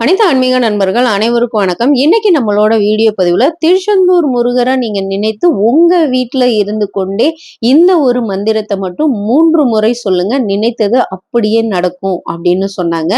அனைத்து ஆன்மீக நண்பர்கள் அனைவருக்கும் வணக்கம். இன்னைக்கு நம்மளோட வீடியோ பதிவுல திருச்செந்தூர் முருகரை நீங்க நினைத்து உங்க வீட்டுல இருந்து கொண்டே இந்த ஒரு மந்திரத்தை மட்டும் மூன்று முறை சொல்லுங்க. நினைத்தது அப்படியே நடக்கும் அப்படின்னு சொன்னாங்க.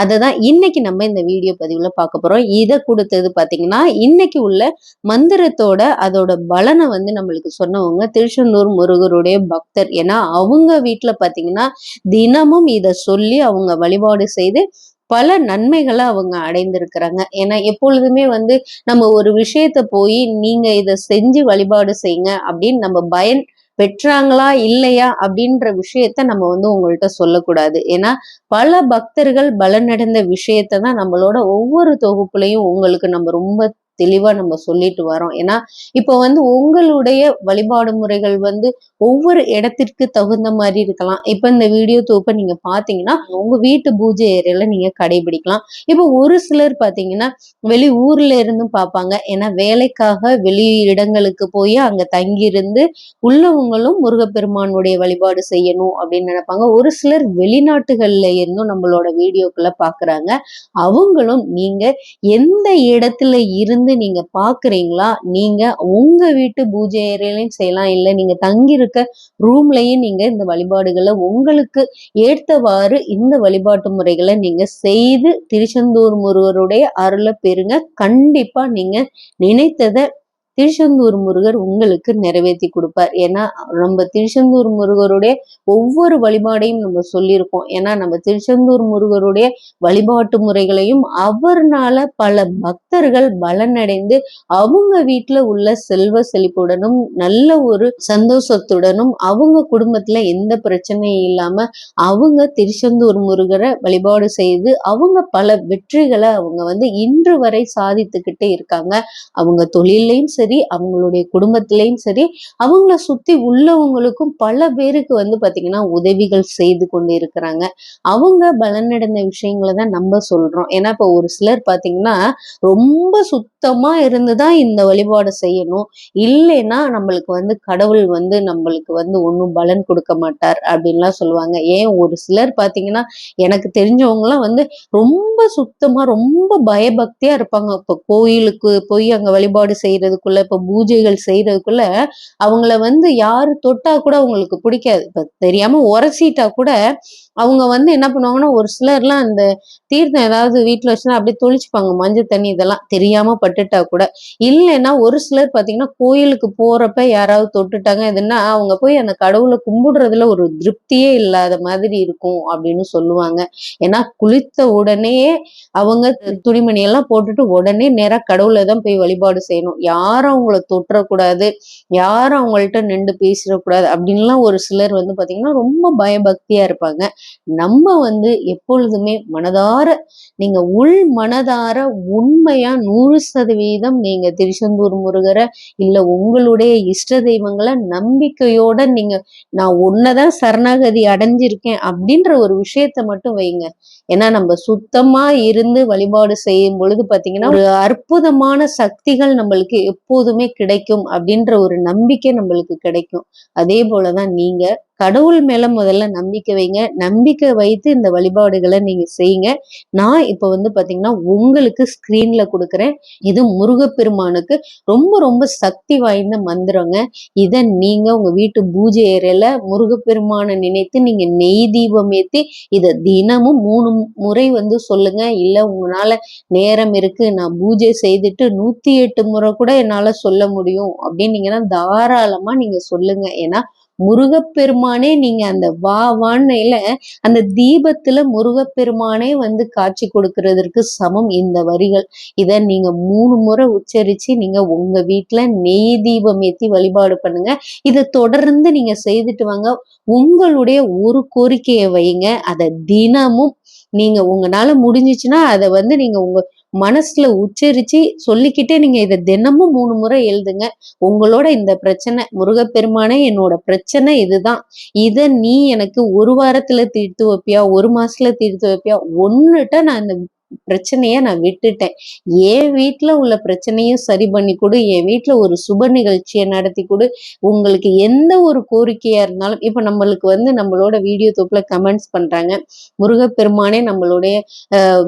அதை தான் இன்னைக்கு நம்ம இந்த வீடியோ பதிவுல பார்க்க போறோம். இதை கொடுத்தது பாத்தீங்கன்னா இன்னைக்கு உள்ள மந்திரத்தோட அதோட பலனை வந்து நம்மளுக்கு சொன்னவங்க திருச்செந்தூர் முருகருடைய பக்தர். ஏன்னா அவங்க வீட்டுல பாத்தீங்கன்னா தினமும் இதை சொல்லி அவங்க வழிபாடு செய்து பல நன்மைகளை அவங்க அடைந்திருக்கிறாங்க. ஏன்னா எப்பொழுதுமே வந்து நம்ம ஒரு விஷயத்த போய் நீங்க இதை செஞ்சு வழிபாடு செய்யுங்க அப்படின்னு நம்ம பயன் பெற்றாங்களா இல்லையா அப்படின்ற விஷயத்த நம்ம வந்து உங்கள்கிட்ட சொல்லக்கூடாது. ஏன்னா பல பக்தர்கள் பலனடைந்த விஷயத்த தான் நம்மளோட ஒவ்வொரு தொகுப்புலையும் உங்களுக்கு நம்ம ரொம்ப தெளிவா நம்ம சொல்லிட்டு வரோம் ஏன்னா இப்போ வந்து உங்களுடைய வழிபாடு முறைகள் வந்து ஒவ்வொரு இடத்திற்கு தகுந்த மாதிரி இருக்கலாம். இப்ப இந்த வீடியோ தொகுப்பை நீங்க பாத்தீங்கன்னா உங்க வீட்டு பூஜை ஏரியால நீங்க கடைபிடிக்கலாம். இப்போ ஒரு சிலர் பாத்தீங்கன்னா வெளி ஊர்ல இருந்தும் பார்ப்பாங்க ஏன்னா வேலைக்காக வெளி இடங்களுக்கு போய் அங்க தங்கியிருந்து உள்ளவங்களும் முருகப்பெருமானுடைய வழிபாடு செய்யணும் அப்படின்னு நினைப்பாங்க. ஒரு சிலர் வெளிநாட்டுகள்ல இருந்தும் நம்மளோட வீடியோக்களை பாக்குறாங்க. அவங்களும் நீங்க எந்த இடத்துல இருந்து வந்து நீங்க பாக்குறீங்களா? நீங்க உங்க வீட்டு பூஜை ஏரியாலையும் செய்யலாம். இல்ல நீங்க தங்கியிருக்க ரூம்லயும் நீங்க இந்த வழிபாடுகளை உங்களுக்கு ஏற்றவாறு இந்த வழிபாட்டு முறைகளை நீங்க செய்து திருச்செந்தூர் முருகருடைய அருளை பெறுங்க. கண்டிப்பா நீங்க நினைத்ததை திருச்செந்தூர் முருகர் உங்களுக்கு நிறைவேற்றி கொடுப்பார். ஏன்னா நம்ம திருச்செந்தூர் முருகருடைய ஒவ்வொரு வழிபாடையும் நம்ம சொல்லியிருக்கோம். ஏன்னா நம்ம திருச்செந்தூர் முருகருடைய வழிபாட்டு முறைகளையும் அவர்னால பல பக்தர்கள் பலனடைந்து அவங்க வீட்டுல உள்ள செல்வ செழிப்புடனும் நல்ல ஒரு சந்தோஷத்துடனும் அவங்க குடும்பத்துல எந்த பிரச்சனையும் இல்லாம அவங்க திருச்செந்தூர் முருகரை வழிபாடு செய்து அவங்க பல வெற்றிகளை அவங்க வந்து இன்று வரை சாதித்துக்கிட்டே இருக்காங்க. அவங்க தொழிலையும் சரி சரி அவங்களுடைய குடும்பத்திலையும் சரி அவங்கள சுத்தி உள்ளவங்களுக்கும் பல பேருக்கு வந்து பாத்தீங்கன்னா உதவிகள் செய்து கொண்டு இருக்கிறாங்க அவங்க பலனடைந்த விஷயங்களை தான் நம்ம சொல்றோம். ஏன்னா இப்ப ஒரு சிலர் பாத்தீங்கன்னா ரொம்ப சுத்தமா இருந்துதான் இந்த வழிபாடு செய்யணும். இல்லைன்னா நம்மளுக்கு வந்து கடவுள் வந்து நம்மளுக்கு வந்து ஒன்றும் பலன் கொடுக்க மாட்டார் அப்படின்லாம் சொல்லுவாங்க. ஏன் ஒரு சிலர் பாத்தீங்கன்னா எனக்கு தெரிஞ்சவங்கலாம் வந்து ரொம்ப சுத்தமா ரொம்ப பயபக்தியா இருப்பாங்க. இப்போ கோயிலுக்கு போய் அங்க வழிபாடு செய்யறதுக்குள்ள இப்ப பூஜைகள் செய்யறதுக்குள்ள அவங்கள வந்து யாரு தொட்டா கூட அவங்களுக்கு பிடிக்காது. இப்போ தெரியாம உரசிட்டா கூட அவங்க வந்து என்ன பண்ணுவாங்கன்னா ஒரு சிலர்லாம் அந்த தீர்த்தம் ஏதாவது வீட்டில் வச்சுன்னா அப்படியே தொளிச்சுப்பாங்க. மஞ்சள் தண்ணி இதெல்லாம் தெரியாம பட்டுட்டா கூட. இல்லைன்னா ஒரு சிலர் பார்த்தீங்கன்னா கோயிலுக்கு போறப்ப யாராவது தொட்டுட்டாங்க. எதுன்னா அவங்க போய் அந்த கடவுளை கும்பிடுறதுல ஒரு திருப்தியே இல்லாத மாதிரி இருக்கும் அப்படின்னு சொல்லுவாங்க. ஏன்னா குளித்த உடனே அவங்க துணிமணியெல்லாம் போட்டுட்டு உடனே நேராக கடவுளை தான் போய் வழிபாடு செய்யணும். யாரும் அவங்கள தொற்றக்கூடாது. யாரும் அவங்கள்ட்ட நின்று பேசிடக்கூடாது. அப்படின்லாம் ஒரு சிலர் வந்து பார்த்தீங்கன்னா ரொம்ப பயபக்தியா இருப்பாங்க. நம்ம வந்து எப்பொழுதுமே மனதார நீங்க உள் மனதார உண்மையா நூறு சதவீதம் நீங்க திருச்செந்தூர் முருகரை இல்ல உங்களுடைய இஷ்ட தெய்வங்களை நம்பிக்கையோட நீங்க நான் ஒன்னதான் சரணாகதி அடைஞ்சிருக்கேன் அப்படின்ற ஒரு விஷயத்த மட்டும் வைங்க. ஏன்னா நம்ம சுத்தமா இருந்து வழிபாடு செய்யும் பொழுது பாத்தீங்கன்னா ஒரு அற்புதமான சக்திகள் நம்மளுக்கு எப்போதுமே கிடைக்கும் அப்படின்ற ஒரு நம்பிக்கை நம்மளுக்கு கிடைக்கும். அதே போலதான் நீங்க கடவுள் மேல முதல்ல நம்பிக்கை வைங்க. நம்பிக்கை வைத்து இந்த வழிபாடுகளை நீங்க செய்யுங்க. நான் இப்ப வந்து பாத்தீங்கன்னா உங்களுக்கு ஸ்கிரீன்ல கொடுக்குறேன். இது முருகப்பெருமானுக்கு ரொம்ப ரொம்ப சக்தி வாய்ந்த மந்திரங்க. இதை நீங்க உங்க வீட்டு பூஜை ஏரியால முருகப்பெருமானை நினைத்து நீங்க நெய் தீபம் ஏத்தி இதை தினமும் மூணு முறை வந்து சொல்லுங்க. இல்ல உங்களால நேரம் இருக்கு நான் பூஜை செய்துட்டு நூத்தி எட்டு முறை கூட என்னால சொல்ல முடியும் அப்படின்னீங்கன்னா தாராளமா நீங்க சொல்லுங்க. ஏன்னா முருகப்பெருமானே நீங்க அந்த வா வான்னையில அந்த தீபத்துல முருகப்பெருமானே வந்து காட்சி கொடுக்கறதற்கு சமம் இந்த வரிகள். இத நீங்க மூணு முறை உச்சரிச்சு நீங்க உங்க வீட்டுல நெய் தீபம் ஏத்தி வழிபாடு பண்ணுங்க. இதை தொடர்ந்து நீங்க செய்துட்டு வாங்க. உங்களுடைய ஒரு கோரிக்கையை வைங்க. அதை தினமும் நீங்க உங்களால முடிஞ்சிச்சுன்னா அதை வந்து நீங்க உங்க மனசுல உச்சரிச்சு சொல்லிக்கிட்டே நீங்க இதை தினமும் மூணு முறை எழுதுங்க. உங்களோட இந்த பிரச்சனை முருகப்பெருமானே என்னோட பிரச்சனை இதுதான். இத நீ எனக்கு ஒரு வாரத்துல தீர்த்து வைப்பியா? ஒரு மாசத்துல தீர்த்து வைப்பியா? ஒன்னுட்ட நான் இந்த பிரச்சனைய நான் விட்டுட்டேன். என் வீட்டில் உள்ள பிரச்சனையும் சரி பண்ணி கொடு. என் வீட்டில் ஒரு சுப நிகழ்ச்சியை நடத்தி கொடு. உங்களுக்கு எந்த ஒரு கோரிக்கையா இருந்தாலும் இப்போ நம்மளுக்கு வந்து நம்மளோட வீடியோ தொப்புல கமெண்ட்ஸ் பண்றாங்க. முருகப்பெருமானே நம்மளுடைய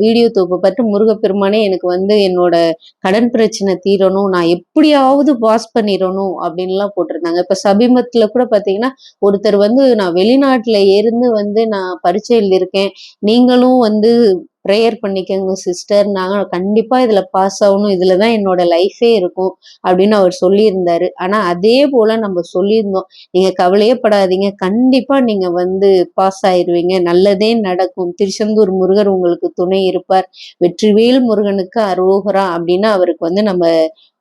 வீடியோ தொப்பை பார்த்து முருகப்பெருமானே எனக்கு வந்து என்னோட கடன் பிரச்சனை தீரணும். நான் எப்படியாவது பாஸ் பண்ணிடணும் அப்படின்லாம் போட்டிருந்தாங்க. இப்போ சமீபத்தில் கூட பார்த்தீங்கன்னா ஒருத்தர் வந்து நான் வெளிநாட்டில் இருந்து வந்து நான் பரீட்சை இருக்கேன் நீங்களும் வந்து ப்ரேயர் பண்ணிக்கோங்க சிஸ்டர் நாங்கள் கண்டிப்பாக இதில் பாஸ் ஆகணும். இதில் தான் என்னோட லைஃபே இருக்கும் அப்படின்னு அவர் சொல்லியிருந்தாரு. ஆனால் அதே போல் நம்ம சொல்லியிருந்தோம். நீங்கள் கவலையே படாதீங்க கண்டிப்பாக நீங்கள் வந்து பாஸ் ஆயிடுவீங்க நல்லதே நடக்கும். திருச்செந்தூர் முருகர் உங்களுக்கு துணை இருப்பார். வெற்றிவேல் முருகனுக்கு அரோகரா அப்படின்னு அவருக்கு வந்து நம்ம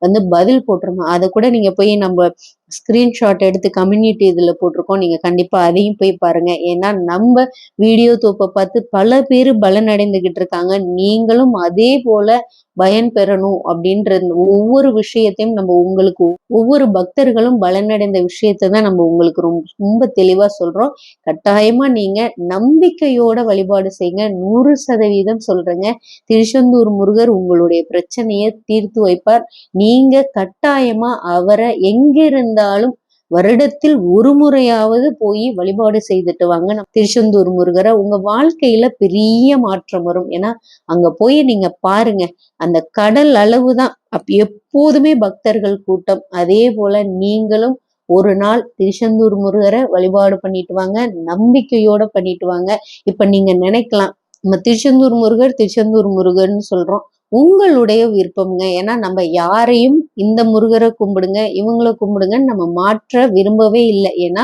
வந்து பதில் போட்டிருந்தோம். அதை கூட நீங்க போய் நம்ம ஸ்கிரீன்ஷாட் எடுத்து கம்யூனிட்டி இதுல போட்டிருக்கோம். நீங்க கண்டிப்பா அதையும் போய் பாருங்க. ஏன்னா நம்ம வீடியோ தோப்பை பார்த்து பல பேர் பலனடைந்துகிட்டு இருக்காங்க. நீங்களும் அதே போல பயன் பெறணும் அப்படின்ற ஒவ்வொரு விஷயத்தையும் நம்ம உங்களுக்கு ஒவ்வொரு பக்தர்களும் பலனடைந்த விஷயத்தை தான் நம்ம உங்களுக்கு ரொம்ப ரொம்ப தெளிவா சொல்றோம். கட்டாயமா நீங்க நம்பிக்கையோட வழிபாடு செய்யுங்க நூறு சதவீதம் சொல்றேங்க. திருச்செந்தூர் முருகர் உங்களுடைய பிரச்சனையை தீர்த்து வைப்பார். நீ நீங்க கட்டாயமா அவரை எங்க இருந்தாலும் வருடத்தில் ஒரு முறையாவது போய் வழிபாடு செய்துட்டு வாங்க. நம்ம திருச்செந்தூர் முருகரை உங்க வாழ்க்கையில பெரிய மாற்றம் வரும். ஏன்னா அங்க போய் நீங்க பாருங்க அந்த கடல் அளவு தான் அப் எப்போதுமே பக்தர்கள் கூட்டம். அதே போல நீங்களும் ஒரு நாள் திருச்செந்தூர் முருகரை வழிபாடு பண்ணிட்டு வாங்க நம்பிக்கையோட பண்ணிட்டு வாங்க. இப்ப நீங்க நினைக்கலாம் நம்ம திருச்செந்தூர் முருகர் திருச்செந்தூர் முருகர்னு சொல்றோம். உங்களுடைய விருப்பம்ங்க. ஏன்னா நம்ம யாரையும் இந்த முருகரை கும்பிடுங்க இவங்கள கும்பிடுங்கன்னு நம்ம மாற்ற விரும்பவே இல்லை. ஏன்னா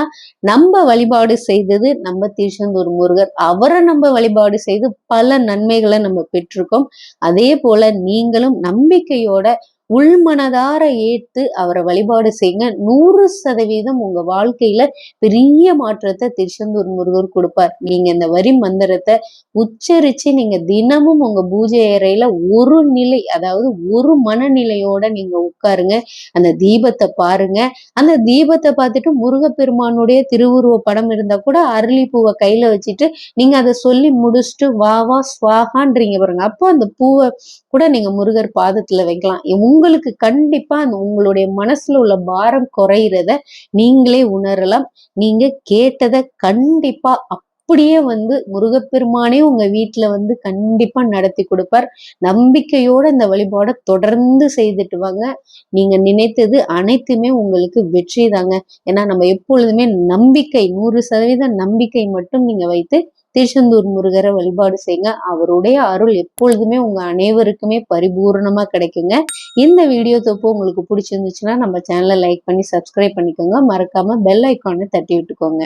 நம்ம வழிபாடு செய்தது நம்ம திருச்செந்தூர் முருகர். அவரை நம்ம வழிபாடு செய்து பல நன்மைகளை நம்ம பெற்றிருக்கோம். அதே போல நீங்களும் நம்பிக்கையோட உள்மனதார ஏற்று அவரை வழிபாடு செய்யுங்க. நூறு சதவீதம் உங்க வாழ்க்கையில பெரிய மாற்றத்தை திருச்செந்தூர் முருகர் கொடுப்பார். நீங்க இந்த வரி மந்திரத்தை உச்சரிச்சு நீங்க தினமும் உங்க பூஜை அறையில ஒரு நிலை அதாவது ஒரு மனநிலையோட நீங்க உட்காருங்க. அந்த தீபத்தை பாருங்க. அந்த தீபத்தை பார்த்துட்டு முருகப்பெருமானுடைய திருவுருவ படம் இருந்தா கூட அரளி பூவை கையில வச்சுட்டு நீங்க அதை சொல்லி முடிச்சுட்டு வா வா ஸ்வாகான்றீங்க பாருங்க. அப்போ அந்த பூவை கூட நீங்க முருகர் பாதத்துல வைக்கலாம். உங்களுக்கு கண்டிப்பா அந்த உங்களுடைய மனசுல உள்ள பாரம் குறையிறத நீங்களே உணரலாம். நீங்க கேட்டதை கண்டிப்பா அப்படியே வந்து முருகப்பெருமானே உங்க வீட்டுல வந்து கண்டிப்பா நடத்தி கொடுப்பார். நம்பிக்கையோட இந்த வழிபாடை தொடர்ந்து செய்துட்டு வாங்க. நீங்க நினைத்தது அனைத்துமே உங்களுக்கு வெற்றி தாங்க. ஏன்னா நம்ம எப்பொழுதுமே நம்பிக்கை நூறு சதவீத நம்பிக்கை மட்டும் நீங்க வைத்து திருச்செந்தூர் முருகரை வழிபாடு செய்யுங்க. அவருடைய அருள் எப்பொழுதுமே உங்க அனைவருக்குமே பரிபூர்ணமா கிடைக்குங்க. இந்த வீடியோ தொப்பு உங்களுக்கு பிடிச்சிருந்துச்சுன்னா நம்ம சேனலை லைக் பண்ணி சப்ஸ்கிரைப் பண்ணிக்கோங்க. மறக்காம பெல் ஐக்கானை தட்டி விட்டுக்கோங்க.